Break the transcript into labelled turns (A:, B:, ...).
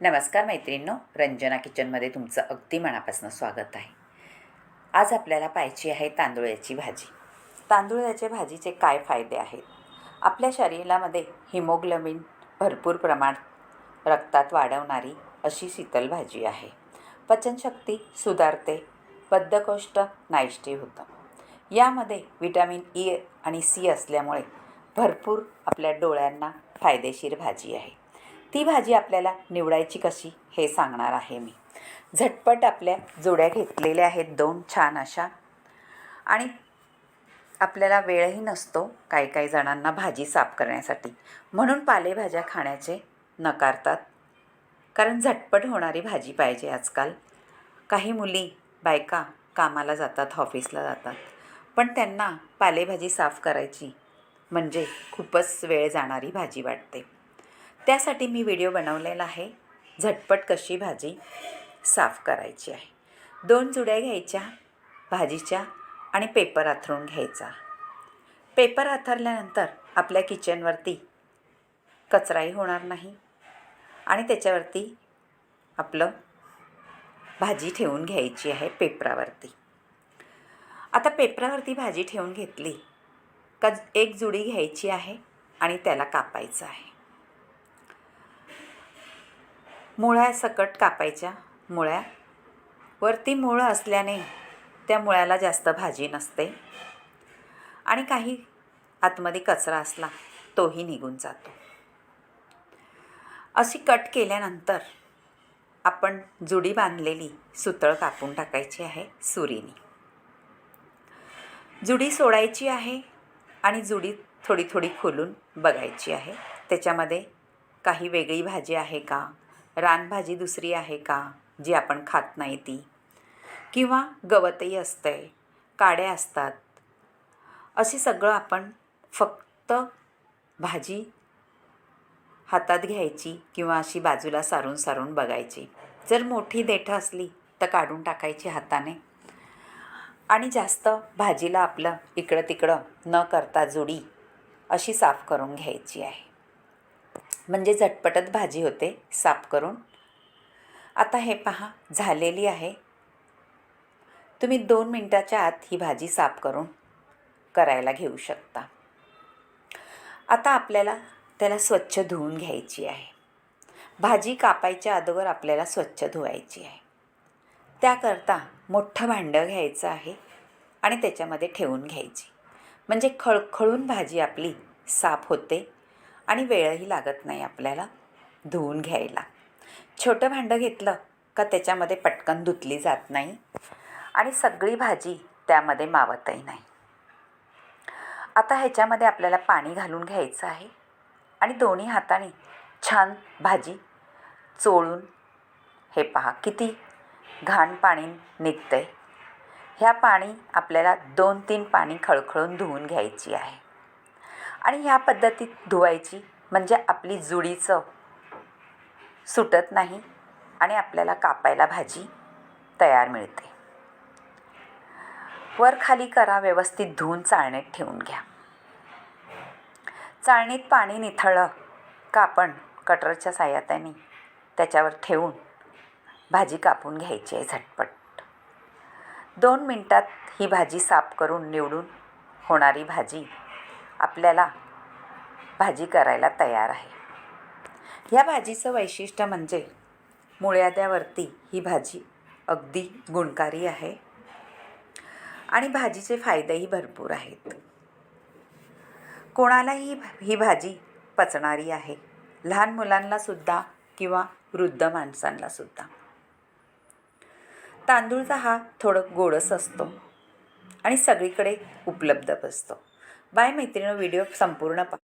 A: नमस्कार मैत्रिणींनो रंजना किचनमध्ये तुमचं अगदी मनापासून स्वागत आहे. आज आपल्याला पाहायची आहे तांदुळ्याची भाजी. तांदुळ्याच्या भाजीचे काय फायदे आहेत? आपल्या शरीरामध्ये हिमोग्लोबिन भरपूर प्रमाण रक्तात वाढवणारी अशी शीतल भाजी आहे. पचनशक्ती सुधारते बद्धकोष्ठ नायष्टी होतं. यामध्ये विटॅमिन ई आणि सी असल्यामुळे भरपूर आपल्या डोळ्यांना फायदेशीर भाजी आहे. ती भाजी आपल्याला निवडायची कशी हे सांगणार आहे मी. झटपट आपल्या जोड्या घेतलेल्या आहेत दोन छान अशा. आणि आपल्याला वेळही नसतो काही काही जणांना भाजी साफ करण्यासाठी. म्हणून पालेभाज्या खाण्याचे नकारतात. कारण झटपट होणारी भाजी पाहिजे आजकाल. काही मुली बायका कामाला जातात ऑफिसला जातात. पण त्यांना पालेभाजी साफ करायची म्हणजे खूपच वेळ जाणारी भाजी वाटते. त्यासाठी मी व्हिडिओ बनवलेला आहे. झटपट कशी भाजी साफ करायची आहे. दोन जुड्या घ्यायच्या भाजीच्या आणि पेपर आथरून घ्यायचा. पेपर आथरल्यानंतर आपल्या किचनवरती कचराही होणार नाही आणि त्याच्यावरती आपलं भाजी ठेवून घ्यायची आहे पेपरावरती. आता पेपरावरती भाजी ठेवून घेतली का एक जुडी घ्यायची आहे आणि त्याला कापायचं आहे. मुळ्या सकट कापायच्या. मुळ्या? वरती मुळं असल्याने त्या मुळ्याला जास्त भाजी नसते. आणि काही आतमध्ये कचरा असला तोही निघून जातो. अशी कट केल्यानंतर आपण जुडी बांधलेली सुतळ कापून टाकायची आहे सुरीने. जुडी सोडायची आहे आणि जुडी थोडी थोडी खोलून बघायची आहे. त्याच्यामध्ये काही वेगळी भाजी आहे का? रानभाजी दुसरी आहे का जी आपण खात नाही ती? किंवा गवतही असते काड्या असतात. अशी सगळं आपण फक्त भाजी हातात घ्यायची किंवा अशी बाजूला सारून सारून बघायची. जर मोठी देठं असली तर काढून टाकायची हाताने. आणि जास्त भाजीला आपलं इकडं तिकडं न करता जुडी अशी साफ करून घ्यायची आहे. म्हणजे झटपटत भाजी होते साफ करून. आता हे पहा झालेली आहे. तुम्ही दोन मिनटाच्या आत ही भाजी साफ करून करायला घेऊ शकता. आता आपल्याला त्याला स्वच्छ धुवून घ्यायची आहे. भाजी कापायच्या अगोदर आपल्याला स्वच्छ धुवायची आहे. त्याकरता मोठं भांडं घ्यायचं आहे आणि त्याच्यामध्ये ठेवून घ्यायची. म्हणजे खळखळून भाजी आपली साफ होते आणि वेळही लागत नाही आपल्याला धुवून घ्यायला. छोटं भांडं घेतलं का त्याच्यामध्ये पटकन धुतली जात नाही आणि सगळी भाजी त्यामध्ये मावतही नाही. आता ह्याच्यामध्ये आपल्याला पाणी घालून घ्यायचं आहे आणि दोन्ही हाताने छान भाजी चोळून हे पहा किती घाण पाणी निघतंय. ह्या पाणी आपल्याला दोन तीन पाणी खळखळून धुवून घ्यायची आहे. आणि ह्या पद्धतीत धुवायची म्हणजे आपली जुडीचं सुटत नाही आणि आपल्याला कापायला भाजी तयार मिळते. वर खाली करा व्यवस्थित धुवून चाळणीत ठेवून घ्या. चाळणीत पाणी निथळलं का आपण कटरच्या साह्यात्याने त्याच्यावर ठेवून भाजी कापून घ्यायची आहे झटपट. दोन मिनटात ही भाजी साफ करून निवडून होणारी भाजी आपल्याला भाजी करायला तयार आहे. ह्या भाजीचं वैशिष्ट्य म्हणजे मुळ्याद्यावरती ही भाजी अगदी गुणकारी आहे आणि भाजीचे फायदेही भरपूर आहेत. कोणालाही ही भाजी पचणारी आहे. लहान मुलांनासुद्धा किंवा वृद्ध माणसांनासुद्धा तांदूळचा हा थोडं गोडस असतो आणि सगळीकडे उपलब्ध असतो बाय मैत्रिणी व्हिडिओ संपूर्ण पा